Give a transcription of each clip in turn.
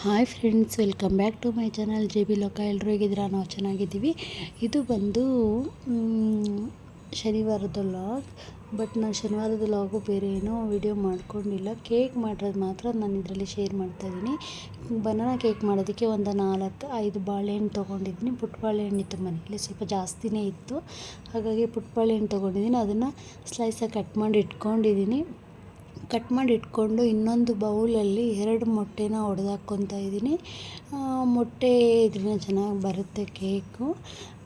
Hi friends, welcome back to my channel. J B Loka ಎಲ್ಲರೂ ಹೇಗಿದ್ದೀರಾ? ನಾವು ಚೆನ್ನಾಗಿದ್ದೀವಿ. ಇದು ಬಂದು ಶನಿವಾರದ ಲಾಗ್ ಬಟ್ ನಾನು ಶನಿವಾರದ ಲಾಗು ಬೇರೆ ಏನೋ ವಿಡಿಯೋ ಮಾಡ್ಕೊಂಡಿಲ್ಲ. ಕೇಕ್ ಮಾಡಿರೋದು ಮಾತ್ರ ನಾನು ಇದರಲ್ಲಿ ಶೇರ್ ಮಾಡ್ತಾಯಿದ್ದೀನಿ ಬನಾನಾ ಕೇಕ್ ಮಾಡೋದಕ್ಕೆ ಒಂದು ನಾಲ್ಕು, ಐದು ಬಾಳೆಹಣ್ಣು ತೊಗೊಂಡಿದ್ದೀನಿ. ಪುಟ್ಟ ಬಾಳೆಹಣ್ಣು ಇತ್ತು ಮನೇಲಿ, ಸ್ವಲ್ಪ ಜಾಸ್ತಿನೇ ಇತ್ತು. ಹಾಗಾಗಿ ಪುಟ್ಟ ಬಾಳೆಹಣ್ಣು ತೊಗೊಂಡಿದ್ದೀನಿ. ಅದನ್ನು ಸ್ಲೈಸಾಗಿ ಕಟ್ ಮಾಡಿ ಇಟ್ಕೊಂಡಿದ್ದೀನಿ. ಕಟ್ ಮಾಡಿ ಇಟ್ಕೊಂಡು ಇನ್ನೊಂದು ಬೌಲಲ್ಲಿ ಎರಡು ಮೊಟ್ಟೆನ ಒಡೆದಾಕ್ಕೊತಾ ಇದ್ದೀನಿ. ಮೊಟ್ಟೆ ಇದರಿಂದ ಚೆನ್ನಾಗಿ ಬರುತ್ತೆ ಕೇಕು,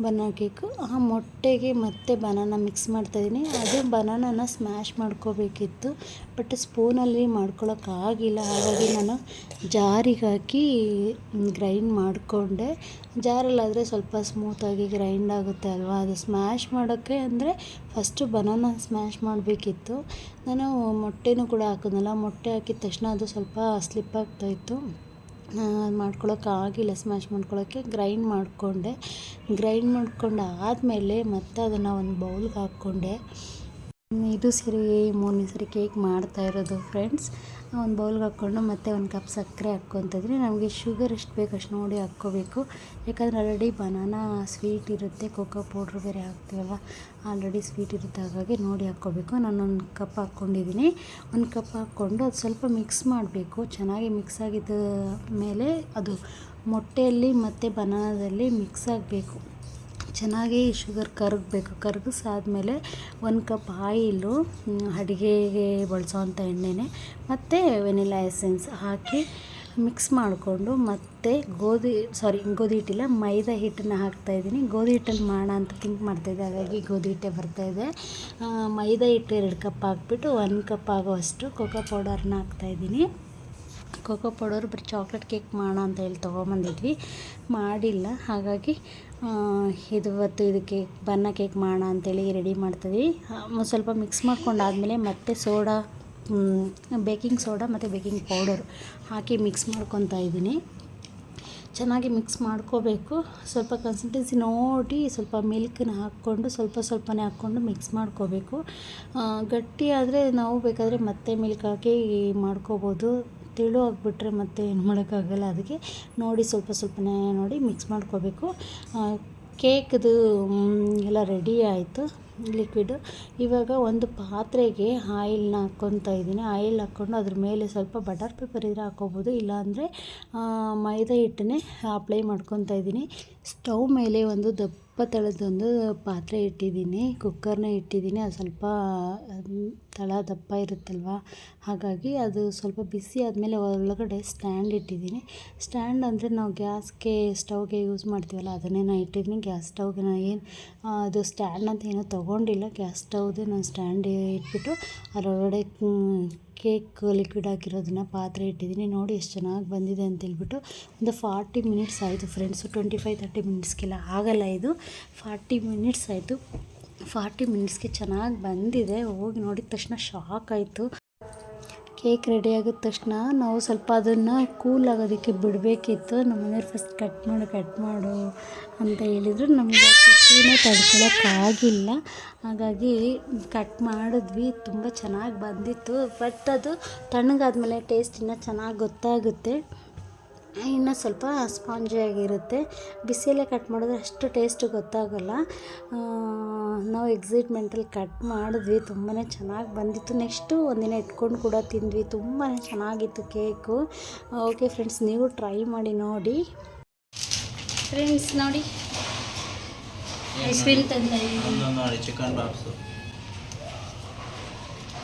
ಬನಾನ ಕೇಕು. ಆ ಮೊಟ್ಟೆಗೆ ಮತ್ತೆ ಬನಾನ ಮಿಕ್ಸ್ ಮಾಡ್ತಾಯಿದ್ದೀನಿ ಅದು ಬನಾನನ ಸ್ಮ್ಯಾಶ್ ಮಾಡ್ಕೋಬೇಕಿತ್ತು. ಬಟ್ ಸ್ಪೂನಲ್ಲಿ ಮಾಡ್ಕೊಳ್ಳೋಕ್ಕಾಗಿಲ್ಲ ಹಾಗಾಗಿ ನಾನು ಜಾರಿಗೆ ಹಾಕಿ ಗ್ರೈಂಡ್ ಮಾಡಿಕೊಂಡೆ. ಜಾರಲ್ಲಾದರೆ ಸ್ವಲ್ಪ ಸ್ಮೂತಾಗಿ ಗ್ರೈಂಡ್ ಆಗುತ್ತೆ ಅಲ್ವಾ? ಅದು ಸ್ಮ್ಯಾಶ್ ಮಾಡೋಕ್ಕೆ ಅಂದರೆ ಫಸ್ಟು ಬನಾನ ಸ್ಮ್ಯಾಶ್ ಮಾಡಬೇಕಿತ್ತು. ನಾನು ಮೊಟ್ಟೆನೂ ಕೂಡ ಹಾಕಿದ್ನಲ್ಲ ಮೊಟ್ಟೆ ಹಾಕಿದ ತಕ್ಷಣ ಅದು ಸ್ವಲ್ಪ ಸ್ಲಿಪ್ ಆಗ್ತಾಯಿತ್ತು ಮಾಡ್ಕೊಳ್ಳೋಕ್ಕಾಗಿಲ್ಲ ಸ್ಮ್ಯಾಶ್ ಮಾಡ್ಕೊಳ್ಳೋಕ್ಕೆ ಗ್ರೈಂಡ್ ಮಾಡಿಕೊಂಡೆ ಗ್ರೈಂಡ್ ಮಾಡ್ಕೊಂಡು. ಆದಮೇಲೆ ಮತ್ತೆ ಅದನ್ನು ಒಂದು ಬೌಲ್ಗೆ ಹಾಕ್ಕೊಂಡೆ. ಇದು ಸರಿ, ಮೂರನೇ ಸರಿ ಕೇಕ್ ಮಾಡ್ತಾ ಇರೋದು ಫ್ರೆಂಡ್ಸ್ ಒಂದು ಬೌಲ್ಗೆ ಹಾಕ್ಕೊಂಡು ಮತ್ತೆ ಒಂದು ಕಪ್ ಸಕ್ಕರೆ ಹಾಕ್ಕೊತಿದ್ರೆ ನಮಗೆ ಶುಗರ್ ಎಷ್ಟು ಬೇಕು ಅಷ್ಟು ನೋಡಿ ಹಾಕ್ಕೋಬೇಕು. ಯಾಕಂದರೆ ಆಲ್ರೆಡಿ ಬನಾನಾ ಸ್ವೀಟ್ ಇರುತ್ತೆ ಕೋಕೋ ಪೌಡ್ರ್ ಬೇರೆ ಹಾಕ್ತೀವಲ್ಲ ಆಲ್ರೆಡಿ ಸ್ವೀಟ್ ಇರುತ್ತೆ ಹಾಗಾಗಿ ನೋಡಿ ಹಾಕ್ಕೋಬೇಕು. ಒಂದು ಕಪ್ ಹಾಕ್ಕೊಂಡಿದ್ದೀನಿ ಒಂದು ಕಪ್ ಹಾಕ್ಕೊಂಡು ಅದು ಸ್ವಲ್ಪ ಮಿಕ್ಸ್ ಮಾಡಬೇಕು. ಚೆನ್ನಾಗಿ ಮಿಕ್ಸ್ ಆಗಿದ್ದ ಮೇಲೆ ಅದು ಮೊಟ್ಟೆಯಲ್ಲಿ ಮತ್ತು ಬನಾನದಲ್ಲಿ ಮಿಕ್ಸ್ ಆಗಬೇಕು. ಚೆನ್ನಾಗಿ ಶುಗರ್ ಕರಗಬೇಕು. ಕರಗಿಸಾದ್ಮೇಲೆ ಒಂದು ಕಪ್ ಆಯಿಲು ಅಡುಗೆಗೆ ಬಳಸೋವಂಥ ಎಣ್ಣೆನೇ ಮತ್ತು ವೆನಿಲಾ ಎಸೆನ್ಸ್ ಹಾಕಿ ಮಿಕ್ಸ್ ಮಾಡಿಕೊಂಡು ಮತ್ತೆ ಗೋಧಿ ಸಾರಿ ಗೋಧಿ ಹಿಟ್ಟಿಲ್ಲ, ಮೈದಾ ಹಿಟ್ಟನ್ನು ಹಾಕ್ತಾಯಿದ್ದೀನಿ ಗೋಧಿ ಹಿಟ್ಟಲ್ಲಿ ಮಾಡೋಣ ಅಂತ ಥಿಂಕ್ ಮಾಡ್ತಾಯಿದ್ದೆ ಹಾಗಾಗಿ ಗೋಧಿ ಹಿಟ್ಟೆ ಬರ್ತಾಯಿದೆ ಮೈದಾ ಹಿಟ್ಟು ಎರಡು ಕಪ್ ಹಾಕ್ಬಿಟ್ಟು, ಒಂದು ಕಪ್ ಆಗೋವಷ್ಟು ಕೋಕೋ ಪೌಡರ್ನ ಹಾಕ್ತಾಯಿದ್ದೀನಿ ಕೋಕೋ ಪೌಡರ್ ಬರೀ ಚಾಕ್ಲೇಟ್ ಕೇಕ್ ಮಾಡೋಣ ಅಂತ ಹೇಳಿ ತೊಗೊಂಬಂದಿದ್ವಿ. ಮಾಡಿಲ್ಲ. ಹಾಗಾಗಿ ಇದು ಇವತ್ತು ಇದಕ್ಕೆ ಬನ್ನ ಕೇಕ್ ಮಾಡೋಣ ಅಂತೇಳಿ ರೆಡಿ ಮಾಡ್ತೀವಿ ಸ್ವಲ್ಪ ಮಿಕ್ಸ್ ಮಾಡ್ಕೊಂಡಾದಮೇಲೆ ಮತ್ತೆ ಸೋಡಾ ಬೇಕಿಂಗ್ ಸೋಡಾ ಮತ್ತು ಬೇಕಿಂಗ್ ಪೌಡರ್ ಹಾಕಿ ಮಿಕ್ಸ್ ಮಾಡ್ಕೊತಾ ಇದ್ದೀನಿ. ಚೆನ್ನಾಗಿ ಮಿಕ್ಸ್ ಮಾಡ್ಕೋಬೇಕು. ಸ್ವಲ್ಪ ಕನ್ಸಿಸ್ಟೆನ್ಸಿ ನೋಡಿ ಸ್ವಲ್ಪ ಮಿಲ್ಕನ್ನ ಹಾಕ್ಕೊಂಡು, ಸ್ವಲ್ಪ ಸ್ವಲ್ಪನೇ ಹಾಕ್ಕೊಂಡು ಮಿಕ್ಸ್ ಮಾಡ್ಕೋಬೇಕು. ಗಟ್ಟಿ ಆದರೆ ನಾವು ಬೇಕಾದರೆ ಮತ್ತೆ ಮಿಲ್ಕ್ ಹಾಕಿ ಮಾಡ್ಕೋಬೋದು. ತೆಳು ಆಗಿಬಿಟ್ರೆ ಮತ್ತೆ ಏನು ಮಾಡೋಕ್ಕಾಗಲ್ಲ. ಅದಕ್ಕೆ ನೋಡಿ ಸ್ವಲ್ಪ ಸ್ವಲ್ಪನೇ ನೋಡಿ ಮಿಕ್ಸ್ ಮಾಡ್ಕೋಬೇಕು. ಕೇಕ್ದು ಎಲ್ಲ ರೆಡಿ ಆಯಿತು ಲಿಕ್ವಿಡು ಇವಾಗ ಒಂದು ಪಾತ್ರೆಗೆ ಆಯಿಲ್ನ ಹಾಕ್ಕೊತಾ ಇದ್ದೀನಿ. ಆಯಿಲ್ ಹಾಕ್ಕೊಂಡು ಅದ್ರ ಮೇಲೆ ಸ್ವಲ್ಪ ಬಟರ್ ಪೇಪರ್ ಇದ್ರೆ ಹಾಕ್ಕೋಬೋದು ಇಲ್ಲಾಂದರೆ ಮೈದಾ ಹಿಟ್ಟನ್ನೇ ಅಪ್ಲೈ ಮಾಡ್ಕೊತಾ ಇದ್ದೀನಿ. ಸ್ಟವ್ ಮೇಲೆ ಒಂದು ದಪ್ಪ ತಳದೊಂದು ಪಾತ್ರೆ ಇಟ್ಟಿದ್ದೀನಿ. ಕುಕ್ಕರ್ನ ಇಟ್ಟಿದ್ದೀನಿ. ಅದು ಸ್ವಲ್ಪ ತಳ, ದಪ್ಪ ಇರುತ್ತಲ್ವ? ಹಾಗಾಗಿ ಅದು ಸ್ವಲ್ಪ ಬಿಸಿ ಆದಮೇಲೆ ಒಳಗಡೆ ಸ್ಟ್ಯಾಂಡ್ ಇಟ್ಟಿದ್ದೀನಿ. ಸ್ಟ್ಯಾಂಡ್ ಅಂದರೆ ನಾವು ಗ್ಯಾಸ್ಗೆ, ಸ್ಟವ್ಗೆ ಯೂಸ್ ಮಾಡ್ತೀವಲ್ಲ, ಅದನ್ನೇ ನಾನು ಇಟ್ಟಿದ್ದೀನಿ. ಗ್ಯಾಸ್ ಸ್ಟವ್ಗೆ ನಾನು ಏನು ಅದು ಸ್ಟ್ಯಾಂಡ್ ಅಂತ ಏನೂ ತೊಗೊಂಡಿಲ್ಲ. ಗ್ಯಾಸ್ ಸ್ಟವ್ದೇ ನಾನು ಸ್ಟ್ಯಾಂಡ್ ಇಟ್ಬಿಟ್ಟು ಅದರೊಳಗಡೆ ಕೇಕ್ ಲಿಕ್ವಿಡ್ ಹಾಕಿರೋದನ್ನು ಪಾತ್ರೆ ಇಟ್ಟಿದ್ದೀನಿ. ನೋಡಿ ಎಷ್ಟು ಚೆನ್ನಾಗಿ ಬಂದಿದೆ ಅಂತ ಹೇಳ್ಬಿಟ್ಟು ಒಂದು ಫಾರ್ಟಿ ಮಿನಿಟ್ಸ್ ಆಯಿತು ಫ್ರೆಂಡ್ಸು ಟ್ವೆಂಟಿ ಫೈವ್ ತರ್ಟಿ ಮಿನಿಟ್ಸ್ಗೆಲ್ಲ ಆಗಲ್ಲ ಇದು. ಫಾರ್ಟಿ ಮಿನಿಟ್ಸ್ ಆಯಿತು. ಫಾರ್ಟಿ ಮಿನಿಟ್ಸ್ಗೆ ಚೆನ್ನಾಗಿ ಬಂದಿದೆ. ಹೋಗಿ ನೋಡಿದ ತಕ್ಷಣ ಶಾಕ್ ಆಯಿತು. ಕೇಕ್ ರೆಡಿ ಆಗಿದ ತಕ್ಷಣ ನಾವು ಸ್ವಲ್ಪ ಅದನ್ನು ಕೂಲ್ ಆಗೋದಕ್ಕೆ ಬಿಡಬೇಕಿತ್ತು. ನಮ್ಮ ಫಸ್ಟ್ ಕಟ್ ಮಾಡು ಕಟ್ ಮಾಡು ಅಂತ ಹೇಳಿದ್ರು. ನಮಗೆ ಖುಷಿನೇ ತಡ್ಕೊಳಕ್ಕಾಗಿಲ್ಲ ಹಾಗಾಗಿ ಕಟ್ ಮಾಡಿದ್ವಿ. ತುಂಬ ಚೆನ್ನಾಗಿ ಬಂದಿತ್ತು. ಬಟ್ ಅದು ತಣ್ಣಗಾದ್ಮೇಲೆ ಟೇಸ್ಟ್ ಇನ್ನೂ ಚೆನ್ನಾಗಿ ಗೊತ್ತಾಗುತ್ತೆ. ಇನ್ನು ಸ್ವಲ್ಪ ಸ್ಪಾಂಜಿಯಾಗಿರುತ್ತೆ ಬಿಸಿಯಲ್ಲೇ ಕಟ್ ಮಾಡಿದ್ರೆ ಅಷ್ಟು ಟೇಸ್ಟ್ ಗೊತ್ತಾಗಲ್ಲ. ನಾವು ಎಕ್ಸೈಟ್ಮೆಂಟಲ್ಲಿ ಕಟ್ ಮಾಡಿದ್ವಿ ತುಂಬಾ ಚೆನ್ನಾಗಿ ಬಂದಿತ್ತು. ನೆಕ್ಸ್ಟು ಒಂದಿನ ಇಟ್ಕೊಂಡು ಕೂಡ ತಿಂದ್ವಿ ತುಂಬಾ ಚೆನ್ನಾಗಿತ್ತು ಕೇಕು ಓಕೆ ಫ್ರೆಂಡ್ಸ್ ನೀವು ಟ್ರೈ ಮಾಡಿ ನೋಡಿ. ಫ್ರೆಂಡ್ಸ್ ನೋಡಿ. ಐಸ್ ಕ್ರೀಮ್ ತಂದ ಚಿಕನ್ ಬಾಕ್ಸು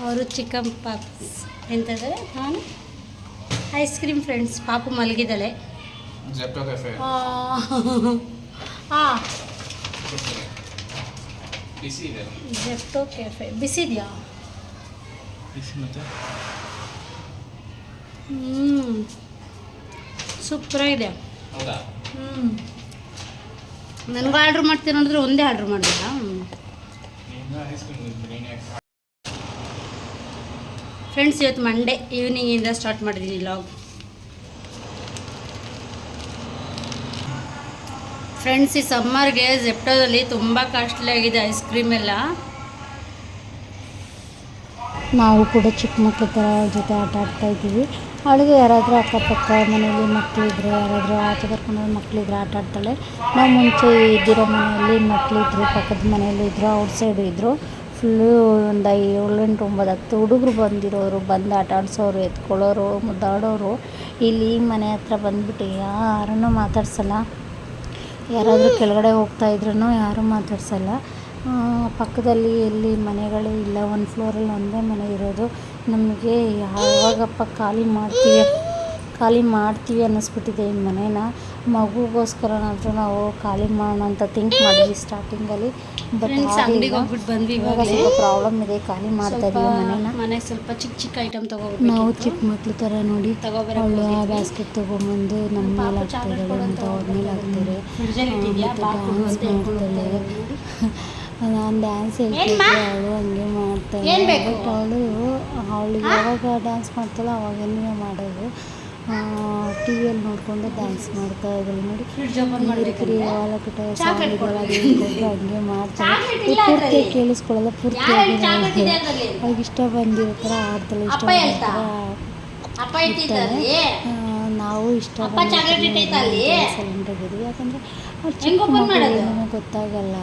ಅವರು ಚಿಕನ್ ಪಾಪ್ಸ್ ಎಂತಂದರೆ ನಾನು? ಐಸ್ ಕ್ರೀಮ್ ಫ್ರೆಂಡ್ಸ್ ಪಾಪು ಮಲಗಿದ್ದಾಳೆ. ಹಾಂ ಹಾಂ ಬಿಸಿ ಇದೆ ಜೆಪ್ಟೋ ಕೆಫೆ ಬಿಸಿದೆಯಾ ಬಿಸಿ ಮತ್ತೆ ಹ್ಞೂ ಸೂಪರಾಗಿದೆ ಹೌದಾ? ಹ್ಞೂ ನನಗೂ ಆರ್ಡ್ರ್ ಮಾಡ್ತೀನಿ ನೋಡಿದ್ರೆ ಒಂದೇ ಆರ್ಡ್ರ್ ಮಾಡಿದ ನೀನು ಐಸ್ ಕ್ರೀಮ್ ಬಿರಿಯಾನಿ ಫ್ರೆಂಡ್ಸ್ ಇವತ್ತು ಮಂಡೇ ಈವ್ನಿಂಗಿಂದ ಸ್ಟಾರ್ಟ್ ಮಾಡಿದ್ದೀನಿ ಲಾಗ್ ಫ್ರೆಂಡ್ಸ್ ಈ ಸಮ್ಮರ್ಗೆ ಜೆಪ್ಟೋದಲ್ಲಿ ತುಂಬ ಕಾಸ್ಟ್ಲಿ ಆಗಿದೆ ಐಸ್ ಕ್ರೀಮ್ ಎಲ್ಲ. ನಾವು ಕೂಡ ಚಿಕ್ಕ ಮಕ್ಕಳ ಥರ ಜೊತೆ ಆಟ ಆಡ್ತಾ ಇದ್ದೀವಿ. ಅವಳಿಗೆ ಯಾರಾದರೂ ಅಕ್ಕಪಕ್ಕ, ಮನೆಯಲ್ಲಿ ಮಕ್ಕಳಿದ್ರೆ ಯಾರಾದರೂ ಆಚೆ ಕರ್ಕೊಂಡು ಮಕ್ಕಳಿದ್ರೆ ಆಟ ಆಡ್ತಾಳೆ. ನಾವು ಮುಂಚೆ ಇದ್ದಿರೋ ಮನೆಯಲ್ಲಿ ಮಕ್ಕಳಿದ್ರು ಪಕ್ಕದ ಮನೆಯಲ್ಲಿ ಇದ್ದರು ಔಟ್ ಸೈಡ್ ಇದ್ದರು ಫುಲ್ಲು ಒಂದು ಏಳೆಂಟು, ಒಂಬತ್ತು ಹುಡುಗರು ಬಂದಿರೋರು, ಬಂದು ಆಟ ಆಡಿಸೋರು, ಎತ್ಕೊಳ್ಳೋರು, ಮುದ್ದಾಡೋರು. ಇಲ್ಲಿ ಮನೆ ಹತ್ರ ಬಂದ್ಬಿಟ್ಟು ಯಾರನ್ನೂ ಮಾತಾಡ್ಸಲ್ಲ. ಯಾರಾದರೂ ಕೆಳಗಡೆ ಹೋಗ್ತಾ ಇದ್ರೂ ಯಾರೂ ಮಾತಾಡ್ಸಲ್ಲ. ಪಕ್ಕದಲ್ಲಿ ಎಲ್ಲಿ ಮನೆಗಳು ಇಲ್ಲ, ಒಂದು ಫ್ಲೋರಲ್ಲಿ ಒಂದೇ ಮನೆ ಇರೋದು. ನಮಗೆ ಯಾವಾಗಪ್ಪ ಖಾಲಿ ಮಾಡ್ತೀವಿ ಖಾಲಿ ಮಾಡ್ತೀವಿ ಅನ್ನಿಸ್ಬಿಟ್ಟಿದೆ ಈ ಮನೇನ. ಮಗುಗೋಸ್ಕರನಾದರೂ ನಾವು ಖಾಲಿ ಮಾಡೋಣ ಅಂತ ಥಿಂಕ್ ಮಾಡಿದ್ವಿ ಸ್ಟಾರ್ಟಿಂಗಲ್ಲಿ ಅಂಗಡಿಗೆ ಹೋಗ್ಬಿಟ್ಟು ಬಂದ್ವಿ ಇವಾಗ ಇವಾಗಲೇ. ಪ್ರಾಬ್ಲಮ್ ಇದೆ ಖಾಲಿ ಮಾಡ್ತಾ ಇದೀವಿ ಮನೇನ. ಮನೆಗೆ ಸ್ವಲ್ಪ ಚಿಕ್ಕ ಚಿಕ್ಕ ಐಟಮ್ ನಾವು ತಗೋಬೇಕು ಚಿಕ್ಕ ಮಕ್ಳು ಥರ ನೋಡಿ ಅವಳು ಆ. ಬ್ಯಾಸ್ಕೆಟ್ ತೊಗೊಂಬಂದು ನಮ್ಮ ಮೇಲೆ ಅಂತ ಅವ್ರ ಹಾಕ್ತಾರೆ. ಡ್ಯಾನ್ಸ್ ಮಾಡ್ತಾಳೆ ನಾನು ಡ್ಯಾನ್ಸ್ ಹೇಳ್ತಿದ್ದೆ ಅವಳು ಹಂಗೆ ಮಾಡ್ತಾಳೆ. ಬಟ್ ಅವಳು ಅವಳು ಯಾವಾಗ ಡ್ಯಾನ್ಸ್ ಮಾಡ್ತಾಳೋ ಅವಾಗೇನೇ ಮಾಡೋದು ಟಿ ವಿಯಲ್ಲಿ ನೋಡಿಕೊಂಡು ಡ್ಯಾನ್ಸ್ ಮಾಡ್ತಾ ಇದ್ರು ನೋಡಿ. ಕಟ್ಟ ಚಾಕ್ಲೇಟ್ ಸಾಂಗ್ಗೆಲ್ಲ ಹಂಗೆ ಮಾಡ್ತಾರೆ. ಪೂರ್ತಿ. ಕೇಳಿಸ್ಕೊಳ್ಳಲ್ಲ ಪೂರ್ತಿ ಯಾರು ಚಾಕ್ಲೇಟ್ ಇದೆ ಅದ್ರಲ್ಲಿ? ಅವ್ಳಿಗೆ ಇಷ್ಟ ಬಂದಿರೋ ಥರ ಆಡ್ತಾಳೆ ಇಷ್ಟ ನಾವು ಇಷ್ಟ ಅಪ್ಪ ಯಾಕಂದರೆ ಚಿಕ್ಕ? ಏನೂ ಗೊತ್ತಾಗಲ್ಲ.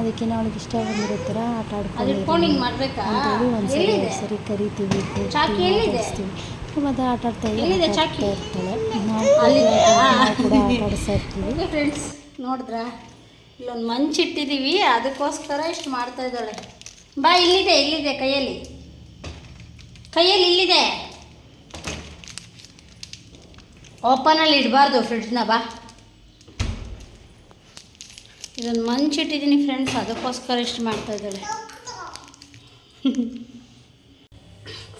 ಅದಕ್ಕೆ ಅವಳಿಗೆ ಇಷ್ಟ ಬಂದಿರೋ ಥರ ಆಟ ಆಡ್ಕೊಂಡು ಮಾಡ್ಬೇಕಾ? ಅಂತೇಳಿ ಒಂದ್ಸರಿ ಎಲ್ಲಿದೆ? ಸರಿ ಕರಿತೀವಿ ಎಲ್ಲಿದೆ? ಮತ್ತೆ ಆಟ ಆಡ್ತಾ ಎಲ್ಲಿದೆ ಇರ್ತಾಳೆ. ನಾವು ಕೂಡ ಆಟ ಆಡಿಸ್ತಾ ಇರ್ತೀವಿ. ಫ್ರೆಂಡ್ಸ್ ನೋಡಿದ್ರ? ಇಲ್ಲೊಂದು ಮಂಚಿಟ್ಟಿದ್ದೀವಿ ಅದಕ್ಕೋಸ್ಕರ ಇಷ್ಟು ಮಾಡ್ತಾ ಇದ್ದಾಳೆ. ಬಾ ಇಲ್ಲಿದೆ ಇಲ್ಲಿದೆ ಕೈಯಲ್ಲಿ. ಕೈಯಲ್ಲಿ ಇಲ್ಲಿದೆ. ಓಪನಲ್ಲಿ ಇಡಬಾರ್ದು ಫ್ರಿಡ್ಜ್ನ ಬಾ. ಇದೊಂದು ಮಂಚಿಟ್ಟಿದ್ದೀನಿ ಫ್ರೆಂಡ್ಸ್ ಅದಕ್ಕೋಸ್ಕರ ಇಷ್ಟು ಮಾಡ್ತಾ ಇದ್ದಾಳೆ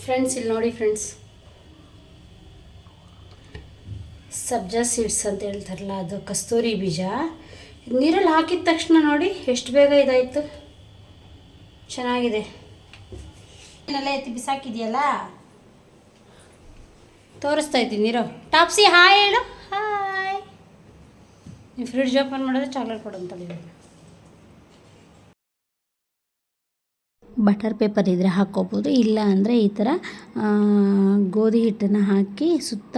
ಫ್ರೆಂಡ್ಸ್ ಇಲ್ಲಿ ನೋಡಿ ಫ್ರೆಂಡ್ಸ್ ಸಬ್ಜಾ ಸೀಡ್ಸ್ ಅಂತ ಹೇಳ್ತಾರಲ್ಲ, ಅದು ಕಸ್ತೂರಿ ಬೀಜ. ನೀರಲ್ಲಿ ಹಾಕಿದ ತಕ್ಷಣ ನೋಡಿ ಎಷ್ಟು ಬೇಗ ಇದಾಯಿತು. ಚೆನ್ನಾಗಿದೆ. ಏನೆಲ್ಲ ಎತ್ತಿ ಬಿಸಾಕಿದೆಯಲ್ಲ? ತೋರಿಸ್ತಾ ಇದ್ದೀನಿ, ನೀರು. ಟಾಪ್ಸಿ ಹಾಯ್ ಹೇಳು. ಹಾಯ್ ನೀವು ಫ್ರಿಡ್ಜ್ ಓಪನ್ ಮಾಡಿದ್ರೆ ಚಾಕ್ಲೇಟ್ ಕೊಡೋಂಥದ್ದು ಇವಾಗ ಬಟರ್ ಪೇಪರ್ ಇದ್ದರೆ ಹಾಕ್ಕೋಬೋದು ಇಲ್ಲ ಅಂದರೆ ಈ ಥರ ಗೋಧಿ ಹಿಟ್ಟನ್ನು ಹಾಕಿ ಸುತ್ತ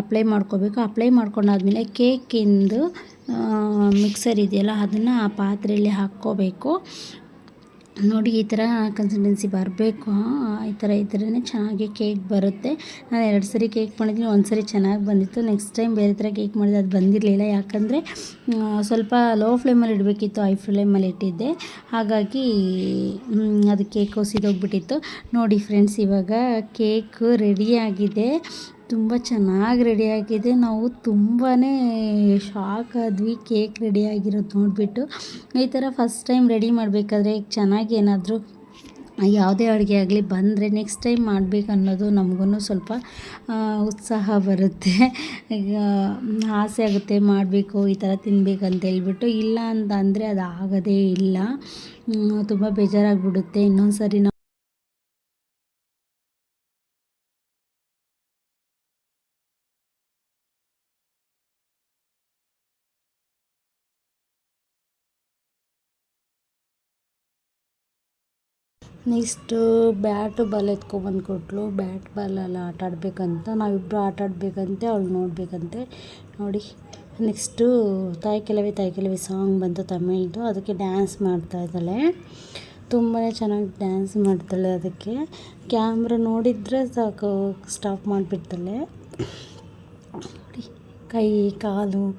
ಅಪ್ಲೈ ಮಾಡ್ಕೋಬೇಕು. ಅಪ್ಲೈ ಮಾಡ್ಕೊಂಡಾದ್ಮೇಲೆ ಕೇಕಿಂದು ಮಿಕ್ಸರ್ ಇದೆಯಲ್ಲ, ಅದನ್ನು ಆ ಪಾತ್ರೆಯಲ್ಲಿ ಹಾಕ್ಕೋಬೇಕು. ನೋಡಿ ಈ ಥರ ಕನ್ಸಿಸ್ಟೆನ್ಸಿ ಬರಬೇಕು ಈ ಥರ ಇದ್ರೇ ಚೆನ್ನಾಗಿ ಕೇಕ್ ಬರುತ್ತೆ. ನಾನು ಎರಡು ಸರಿ ಕೇಕ್ ಮಾಡಿದ್ದೀನಿ ಒಂದು ಸರಿ ಚೆನ್ನಾಗಿ ಬಂದಿತ್ತು. ನೆಕ್ಸ್ಟ್ ಟೈಮ್ ಬೇರೆ ಥರ ಕೇಕ್ ಮಾಡಿದೆ ಅದು ಬಂದಿರಲಿಲ್ಲ. ಯಾಕಂದರೆ ಸ್ವಲ್ಪ ಲೋ ಫ್ಲೇಮಲ್ಲಿ ಇಡಬೇಕಿತ್ತು ಹೈ ಫ್ಲೇಮಲ್ಲಿ ಇಟ್ಟಿದ್ದೆ. ಹಾಗಾಗಿ ಅದು ಕೇಕ್ ಸಿದೋಗ್ಬಿಟ್ಟಿತ್ತು ನೋಡಿ ಫ್ರೆಂಡ್ಸ್ ಇವಾಗ ಕೇಕ್ ರೆಡಿಯಾಗಿದೆ ತುಂಬ ಚೆನ್ನಾಗಿ ರೆಡಿಯಾಗಿದೆ ನಾವು ತುಂಬಾ ಶಾಕ್ ಆದ್ವಿ ಕೇಕ್ ರೆಡಿಯಾಗಿರೋದು ನೋಡಿಬಿಟ್ಟು. ಈ ಥರ ಫಸ್ಟ್ ಟೈಮ್ ರೆಡಿ ಮಾಡಬೇಕಾದ್ರೆ ಚೆನ್ನಾಗಿ ಏನಾದರೂ ಯಾವುದೇ ಅಡುಗೆ ಆಗಲಿ, ಬಂದರೆ ನೆಕ್ಸ್ಟ್ ಟೈಮ್ ಮಾಡಬೇಕು ಅನ್ನೋದು ನಮಗೂ ಸ್ವಲ್ಪ ಉತ್ಸಾಹ ಬರುತ್ತೆ. ಈಗ ಆಸೆ ಆಗುತ್ತೆ ಮಾಡಬೇಕು, ಈ ಥರ ತಿನ್ನಬೇಕು ಅಂತ ಹೇಳ್ಬಿಟ್ಟು. ಇಲ್ಲ ಅಂತ ಅಂದರೆ ಅದು ಆಗೋದೇ ಇಲ್ಲ ತುಂಬ ಬೇಜಾರಾಗ್ಬಿಡುತ್ತೆ. ಇನ್ನೊಂದು ಸರಿ ನೆಕ್ಸ್ಟು ಬ್ಯಾಟು ಬಾಲ್ ಎತ್ಕೊಬಂದು ಕೊಟ್ಟಳು ಬ್ಯಾಟ್ ಬಾಲಲ್ಲಿ ಆಟ ಆಡಬೇಕಂತ ನಾವಿಬ್ಬರು ಆಟ ಆಡಬೇಕಂತೆ, ಅವಳು ನೋಡಬೇಕಂತೆ. ನೋಡಿ, ನೆಕ್ಸ್ಟು ತಾಯಿ ಕೆಲವೇ ತಾಯಿ ಕೆಲವೇ ಸಾಂಗ್ ಬಂತು ತಮಿಳ್ದು, ಅದಕ್ಕೆ ಡ್ಯಾನ್ಸ್ ಮಾಡ್ತಾ ಇದ್ದಾಳೆ. ತುಂಬಾ ಚೆನ್ನಾಗಿ ಡ್ಯಾನ್ಸ್ ಮಾಡ್ತಾಳೆ ಅದಕ್ಕೆ. ಕ್ಯಾಮ್ರ ನೋಡಿದರೆ ಸಾಕು, ಸ್ಟಾಪ್ ಮಾಡಿಬಿಡ್ತಾಳೆ. ಕೈ, ಕಾಲು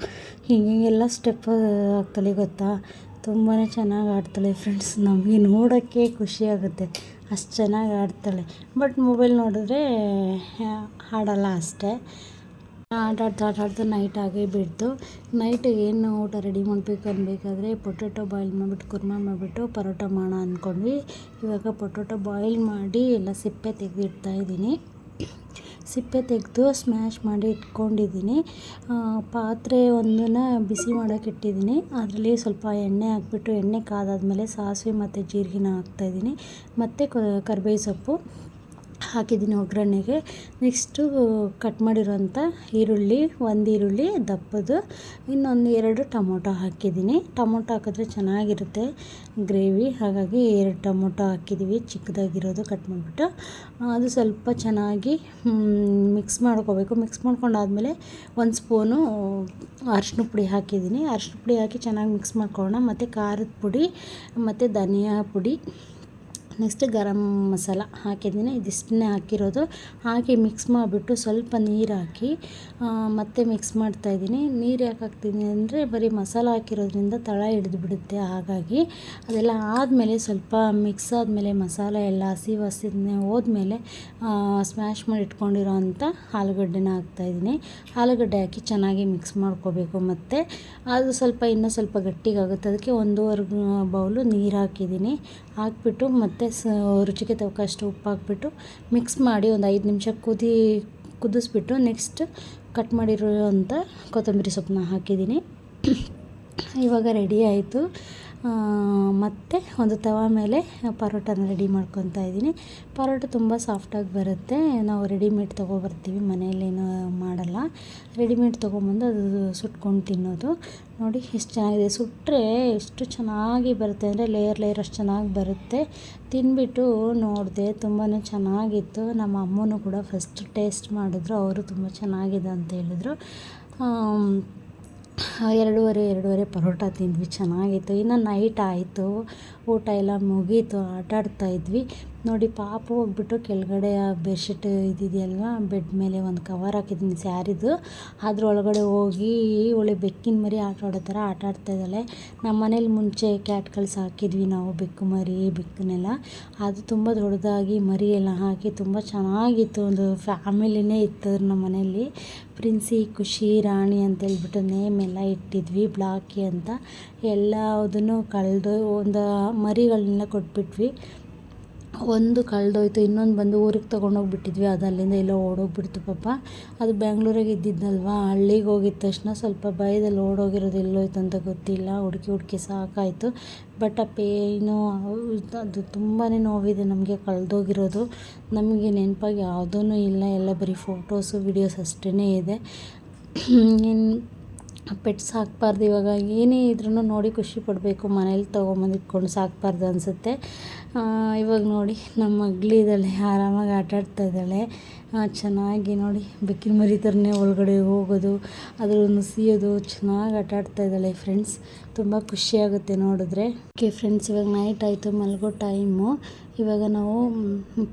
ಹಿಂಗೆಲ್ಲ ಸ್ಟೆಪ್ ಆಗ್ತಾಳೆ ಗೊತ್ತಾ? ತುಂಬಾ ಚೆನ್ನಾಗಿ ಆಡ್ತಾಳೆ ಫ್ರೆಂಡ್ಸ್ ನಮಗೆ ನೋಡೋಕ್ಕೆ ಖುಷಿಯಾಗುತ್ತೆ ಅಷ್ಟು ಚೆನ್ನಾಗಿ ಆಡ್ತಾಳೆ. ಬಟ್ ಮೊಬೈಲ್ ನೋಡಿದ್ರೆ ಹಾಡಲ್ಲ ಅಷ್ಟೇ. ಆಟ ಆಡ್ತಾ, ಆಟ ನೈಟ್ ಆಗೇ ಬಿಡ್ತು. ನೈಟಿಗೆ ಏನು ಊಟ ರೆಡಿ ಮಾಡಬೇಕು ಅನ್ಬೇಕಾದ್ರೆ ಪೊಟೊಟೊ ಬಾಯ್ಲ್ ಮಾಡಿಬಿಟ್ಟು, ಕುರ್ಮಾ ಮಾಡಿಬಿಟ್ಟು ಪರೋಟ ಮಾಡೋಣ ಅಂದ್ಕೊಂಡ್ವಿ ಇವಾಗ ಪೊಟೊಟೊ ಬಾಯ್ಲ್ ಮಾಡಿ ಎಲ್ಲ ಸಿಪ್ಪೆ ತೆಗೆದಿಡ್ತಾ ಇದ್ದೀನಿ. ಸಿಪ್ಪೆ ತೆಗೆದು ಸ್ಮ್ಯಾಶ್ ಮಾಡಿ ಇಟ್ಕೊಂಡಿದ್ದೀನಿ. ಪಾತ್ರೆ ಒಂದನ್ನು ಬಿಸಿ ಮಾಡೋಕೆ ಇಟ್ಟಿದ್ದೀನಿ. ಅದರಲ್ಲಿ ಸ್ವಲ್ಪ ಎಣ್ಣೆ ಹಾಕ್ಬಿಟ್ಟು, ಎಣ್ಣೆ ಕಾದಾದ್ಮೇಲೆ ಸಾಸಿವೆ ಮತ್ತು ಜೀರಿಗೆನ ಹಾಕ್ತಾಯಿದ್ದೀನಿ ಮತ್ತು ಕರ್ಬೇವು ಸೊಪ್ಪು. ಹಾಕಿದ್ದೀನಿ ಒಗ್ಗರಣೆಗೆ. ನೆಕ್ಸ್ಟು ಕಟ್ ಮಾಡಿರೋಂಥ ಈರುಳ್ಳಿ, ಒಂದು ಈರುಳ್ಳಿ, ದಪ್ಪದು, ಇನ್ನೊಂದು ಎರಡು ಟೊಮೊಟೊ ಹಾಕಿದ್ದೀನಿ. ಟೊಮೊಟೊ ಹಾಕಿದ್ರೆ ಚೆನ್ನಾಗಿರುತ್ತೆ ಗ್ರೇವಿ. ಹಾಗಾಗಿ ಎರಡು ಟೊಮೊಟೊ ಹಾಕಿದ್ದೀವಿ ಚಿಕ್ಕದಾಗಿರೋದು ಕಟ್ ಮಾಡಿಬಿಟ್ಟು. ಅದು ಸ್ವಲ್ಪ ಚೆನ್ನಾಗಿ ಮಿಕ್ಸ್ ಮಾಡ್ಕೋಬೇಕು. ಮಿಕ್ಸ್ ಮಾಡ್ಕೊಂಡಾದಮೇಲೆ ಒಂದು ಸ್ಪೂನು ಅರಿಶಿನ ಪುಡಿ ಹಾಕಿದ್ದೀನಿ. ಅರಿಶಿನ ಪುಡಿ ಹಾಕಿ ಚೆನ್ನಾಗಿ ಮಿಕ್ಸ್ ಮಾಡ್ಕೊಳ್ಳೋಣ. ಮತ್ತು ಖಾರದ ಪುಡಿ, ಮತ್ತು ಧನಿಯಾ ಪುಡಿ. ನೆಕ್ಸ್ಟ್ ಗರಂ ಮಸಾಲ ಹಾಕಿದ್ದೀನಿ. ಇದಿಷ್ಟನ್ನೇ ಹಾಕಿರೋದು. ಹಾಕಿ ಮಿಕ್ಸ್ ಮಾಡಿಬಿಟ್ಟು ಸ್ವಲ್ಪ ನೀರು ಹಾಕಿ ಮತ್ತೆ ಮಿಕ್ಸ್ ಮಾಡ್ತಾಯಿದ್ದೀನಿ ನೀರು ಯಾಕೆ ಹಾಕ್ತೀನಿ ಅಂದರೆ ಬರೀ ಮಸಾಲ ಹಾಕಿರೋದ್ರಿಂದ ತಳ ಹಿಡಿದು ಬಿಡುತ್ತೆ ಹಾಗಾಗಿ ಅದೆಲ್ಲ ಆದಮೇಲೆ ಸ್ವಲ್ಪ ಮಿಕ್ಸ್ ಆದಮೇಲೆ ಮಸಾಲ ಎಲ್ಲ ಹಸಿ ವಾಸನೆ ಹೋದ್ಮೇಲೆ ಸ್ಮ್ಯಾಶ್ ಮಾಡಿ ಇಟ್ಕೊಂಡಿರೋ ಅಂಥ ಆಲೂಗಡ್ಡೆನ ಹಾಕ್ತಾಯಿದ್ದೀನಿ ಆಲೂಗಡ್ಡೆ ಹಾಕಿ ಚೆನ್ನಾಗಿ ಮಿಕ್ಸ್ ಮಾಡ್ಕೋಬೇಕು ಮತ್ತು. ಅದು ಸ್ವಲ್ಪ ಇನ್ನೂ ಸ್ವಲ್ಪ ಗಟ್ಟಿಗಾಗುತ್ತೆ. ಅದಕ್ಕೆ ಒಂದೂವರೆ ಬೌಲು ನೀರು ಹಾಕಿದ್ದೀನಿ. ಹಾಕ್ಬಿಟ್ಟು ಮತ್ತು ಸ ರುಚಿಗೆ ತಕ್ಕಷ್ಟು ಉಪ್ಪು ಹಾಕ್ಬಿಟ್ಟು ಮಿಕ್ಸ್ ಮಾಡಿ ಒಂದು ಐದು ನಿಮಿಷ ಕುದಿ, ಕುದಿಸ್ಬಿಟ್ಟು ನೆಕ್ಸ್ಟ್ ಕಟ್ ಮಾಡಿರುವಂಥ ಕೊತ್ತಂಬರಿ ಸೊಪ್ಪನ್ನ ಹಾಕಿದ್ದೀನಿ. ಇವಾಗ ರೆಡಿ ಆಯಿತು. ಮತ್ತು ಒಂದು ತವ ಮೇಲೆ ಪರೋಟನ ರೆಡಿ ಮಾಡ್ಕೊತಾ ಇದ್ದೀನಿ. ಪರೋಟ ತುಂಬ ಸಾಫ್ಟಾಗಿ ಬರುತ್ತೆ. ನಾವು ರೆಡಿಮೇಡ್ ತೊಗೊಬರ್ತೀವಿ ಮನೆಯಲ್ಲೇನು ಮಾಡಲ್ಲ. ರೆಡಿಮೇಡ್ ತೊಗೊಂಬಂದು ಅದು ಸುಟ್ಕೊಂಡು ತಿನ್ನೋದು. ನೋಡಿ, ಎಷ್ಟು ಚೆನ್ನಾಗಿದೆ. ಸುಟ್ಟರೆ ಎಷ್ಟು ಚೆನ್ನಾಗಿ ಬರುತ್ತೆ ಅಂದರೆ ಲೇಯರ್ ಲೇಯರ್ ಅಷ್ಟು ಚೆನ್ನಾಗಿ ಬರುತ್ತೆ. ತಿನ್ಬಿಟ್ಟು ನೋಡಿದೆ ತುಂಬಾ ಚೆನ್ನಾಗಿತ್ತು. ನಮ್ಮ ಅಮ್ಮನೂ ಕೂಡ ಫಸ್ಟ್ ಟೇಸ್ಟ್ ಮಾಡಿದ್ರು. ಅವರು ತುಂಬ ಚೆನ್ನಾಗಿದೆ ಅಂತ ಹೇಳಿದ್ರು. ಎರಡೂವರೆ ಎರಡೂವರೆ ಪರೋಟ ತಿಂದ್ವಿ. ಚೆನ್ನಾಗಿತ್ತು. ಇನ್ನು ನೈಟ್ ಆಯಿತು. ಊಟ ಎಲ್ಲ ಮುಗೀತು. ಆಟ ಆಡ್ತಾಯಿದ್ವಿ ನೋಡಿ, ಪಾಪ ಹೋಗ್ಬಿಟ್ಟು ಕೆಳಗಡೆ ಆ ಬೆಡ್ಶೀಟ್ ಇದಿದೆಯಲ್ವ? ಬೆಡ್ ಮೇಲೆ ಒಂದು ಕವರ್ ಹಾಕಿದ್ದೀನಿ ಸ್ಯಾರಿದು. ಅದ್ರೊಳಗಡೆ ಹೋಗಿ ಒಳ್ಳೆ ಬೆಕ್ಕಿನ ಮರಿ ಆಟ ಆಡೋ ಥರ ಆಟ ಆಡ್ತಾಯಿದ್ದಾಳೆ ನಮ್ಮ ಮನೇಲಿ ಮುಂಚೆ ಕ್ಯಾಟ್ಗಳು ಸಾಕಿದ್ವಿ ನಾವು, ಬೆಕ್ಕು ಮರಿ ಬೆಕ್ಕನ್ನೆಲ್ಲ ಅದು ತುಂಬ ದೊಡ್ಡದಾಗಿ ಮರಿ ಎಲ್ಲ ಹಾಕಿ ತುಂಬ ಚೆನ್ನಾಗಿತ್ತು. ಒಂದು ಫ್ಯಾಮಿಲಿನೇ ಇತ್ತು ನಮ್ಮ ಮನೆಯಲ್ಲಿ ಪ್ರಿನ್ಸಿ, ಖುಷಿ, ರಾಣಿ ಅಂತ ಹೇಳ್ಬಿಟ್ಟು ನೇಮ್ ಎಲ್ಲ ಇಟ್ಟಿದ್ವಿ, ಬ್ಲಾಕಿ ಅಂತ. ಎಲ್ಲದನ್ನು ಕಳೆದು, ಒಂದು ಮರಿಗಳನ್ನೆಲ್ಲ ಕೊಟ್ಬಿಟ್ವಿ. ಒಂದು ಕಳೆದೋಯ್ತು, ಇನ್ನೊಂದು ಬಂದು ಊರಿಗೆ ತೊಗೊಂಡೋಗ್ಬಿಟ್ಟಿದ್ವಿ. ಅದು ಅಲ್ಲಿಂದ ಎಲ್ಲೋ ಓಡೋಗ್ಬಿಡ್ತು ಪಾಪ. ಅದು ಬೆಂಗ್ಳೂರಾಗೆ ಇದ್ದಿದ್ದಲ್ವಾ? ಹಳ್ಳಿಗೆ ಹೋಗಿದ್ದ ತಕ್ಷಣ ಸ್ವಲ್ಪ ಭಯದಲ್ಲಿ ಓಡೋಗಿರೋದು ಎಲ್ಲೋಯ್ತು ಅಂತ ಗೊತ್ತಿಲ್ಲ. ಹುಡುಕಿ ಹುಡುಕಿ ಸಾಕಾಯಿತು. ಬಟ್ ಆ ಪೇಯ್ನು, ಅದು ತುಂಬಾ ನೋವಿದೆ ನಮಗೆ ಕಳೆದೋಗಿರೋದು. ನಮಗೆ ನೆನಪಾಗಿ ಯಾವುದೂ ಇಲ್ಲ. ಎಲ್ಲ ಬರೀ ಫೋಟೋಸು, ವಿಡಿಯೋಸ್ ಅಷ್ಟೇ ಇದೆ. ಇನ್ನು ಪೆಟ್ಸ್ ಸಾಕಬಾರ್ದು ಇವಾಗ. ಏನೇ ಇದ್ರೂ ನೋಡಿ ಖುಷಿ ಪಡಬೇಕು. ಮನೇಲಿ ತೊಗೊಂಬಂದು ಇಟ್ಕೊಂಡು ಸಾಕಬಾರ್ದು ಅನಿಸುತ್ತೆ. ಇವಾಗ ನೋಡಿ, ನಮ್ಮ ಮಗಳಿದ್ದಾಳೆ ಆರಾಮಾಗಿ ಆಟ ಆಡ್ತಾ ಇದ್ದಾಳೆ. ಚೆನ್ನಾಗಿ ನೋಡಿ, ಬೆಕ್ಕಿನ ಮರಿ ಥರನೇ ಒಳಗಡೆ ಹೋಗೋದು ಅದ್ರನ್ನು ಸಿಯೋದು, ಚೆನ್ನಾಗಿ ಆಟ ಆಡ್ತಾ ಇದ್ದಾಳೆ ಫ್ರೆಂಡ್ಸ್ ತುಂಬ ಖುಷಿಯಾಗುತ್ತೆ ನೋಡಿದ್ರೆ. ಓಕೆ ಫ್ರೆಂಡ್ಸ್ ಇವಾಗ ನೈಟ್ ಆಯಿತು, ಮಲಗೋ ಟೈಮು ಇವಾಗ ನಾವು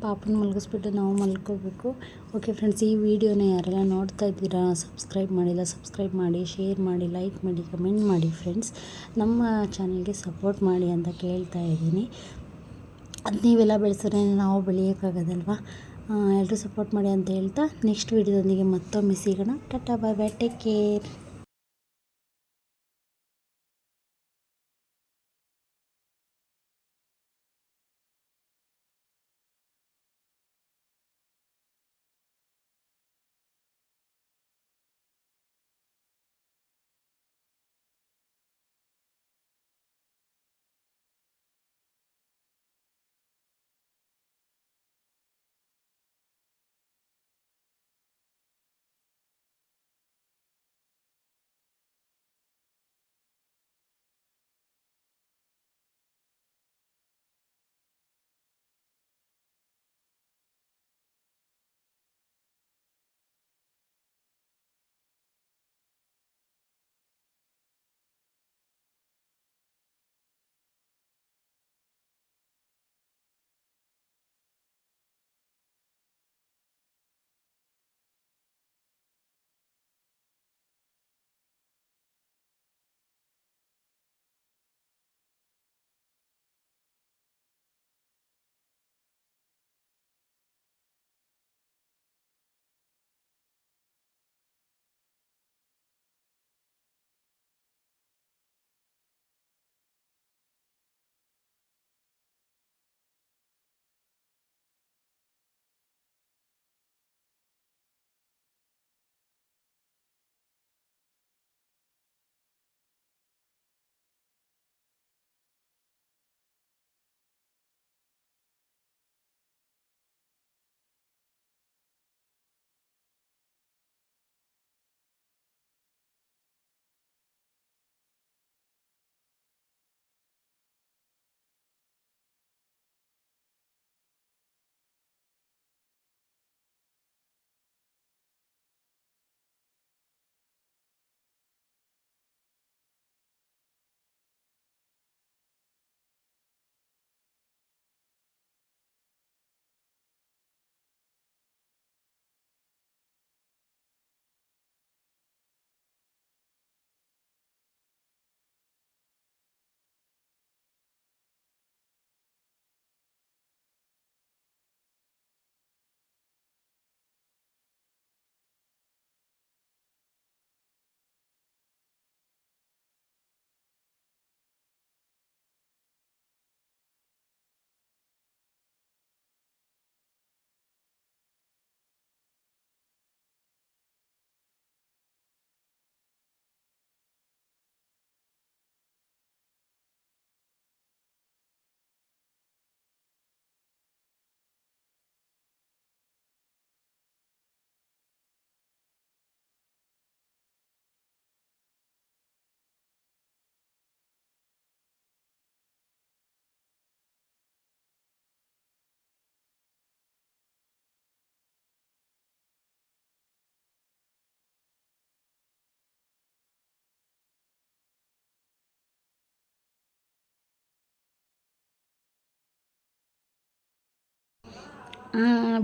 ಪಾಪನ ಮಲಗಿಸ್ಬಿಟ್ಟು ನಾವು ಮಲ್ಕೋಬೇಕು. ಓಕೆ ಫ್ರೆಂಡ್ಸ್ ಈ ವಿಡಿಯೋನ ಯಾರೆಲ್ಲ ನೋಡ್ತಾ ಇದ್ದೀರಾ ಸಬ್ಸ್ಕ್ರೈಬ್ ಮಾಡಿಲ್ಲ ಸಬ್ಸ್ಕ್ರೈಬ್ ಮಾಡಿ ಶೇರ್ ಮಾಡಿ ಲೈಕ್ ಮಾಡಿ ಕಮೆಂಟ್ ಮಾಡಿ ಫ್ರೆಂಡ್ಸ್ ನಮ್ಮ ಚಾನಲ್ಗೆ ಸಪೋರ್ಟ್ ಮಾಡಿ ಅಂತ ಕೇಳ್ತಾ ಇದ್ದೀನಿ. ಅದು ನೀವೆಲ್ಲ ಬೆಳೆಸಿದ್ರೆ ನಾವು ಬೆಳೆಯೋಕ್ಕಾಗೋದಲ್ವ? ಎಲ್ಲರೂ ಸಪೋರ್ಟ್ ಮಾಡಿ ಅಂತ ಹೇಳ್ತಾ ನೆಕ್ಸ್ಟ್ ವೀಡಿಯೋದೊಂದಿಗೆ ಮತ್ತೊಮ್ಮೆ ಸಿಗೋಣ. Tata bye bye take care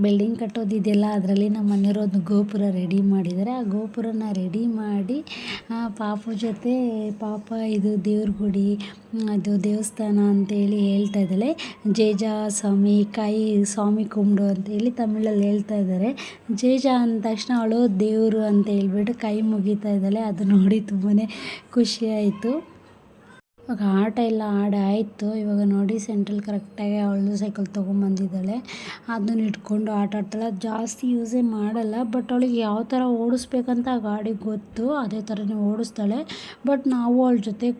building ಕಟ್ಟೋದಿದೆಯಲ್ಲ ಅದರಲ್ಲಿ ನಮ್ಮ ಮನೆಯವರು ಒಂದು ಗೋಪುರ ರೆಡಿ ಮಾಡಿದ್ದಾರೆ. ಆ ಗೋಪುರನ ರೆಡಿ ಮಾಡಿ ಪಾಪು ಜೊತೆ ಪಾಪ ಇದು ದೇವ್ರ ಗುಡಿ ಅದು ದೇವಸ್ಥಾನ ಅಂತೇಳಿ ಹೇಳ್ತಾ ಇದ್ದಾಳೆ. ಜೇಜ ಸ್ವಾಮಿ ಕೈ ಸ್ವಾಮಿ ಕುಂಬಡು ಅಂತೇಳಿ ತಮಿಳಲ್ಲಿ ಹೇಳ್ತಾ ಇದ್ದಾರೆ. ಜೇಜ ಅಂದ ತಕ್ಷಣ ಅವಳು ದೇವರು ಅಂತ ಹೇಳ್ಬಿಟ್ಟು ಕೈ ಮುಗಿತಾ ಇದ್ದಾಳೆ. ಅದು ನೋಡಿ ತುಂಬಾ ಖುಷಿಯಾಯಿತು ಇವಾಗ ಆಟ ಎಲ್ಲ ಆಡಾಯಿತು ಇವಾಗ ನೋಡಿ ಸೆಂಟ್ರಲ್ ಕರೆಕ್ಟಾಗಿ ಅವಳು ಸೈಕಲ್ ತೊಗೊಂಬಂದಿದ್ದಾಳೆ ಅದನ್ನ ಇಟ್ಕೊಂಡು ಆಟ ಆಡ್ತಾಳೆ. ಜಾಸ್ತಿ ಯೂಸೇ ಮಾಡಲ್ಲ. ಬಟ್ ಅವಳಿಗೆ ಯಾವ ಥರ ಓಡಿಸ್ಬೇಕಂತ ಆ ಗಾಡಿ ಗೊತ್ತು. ಅದೇ ಥರನೇ ಓಡಿಸ್ತಾಳೆ. ಬಟ್ ನಾವು ಅವಳ ಜೊತೆ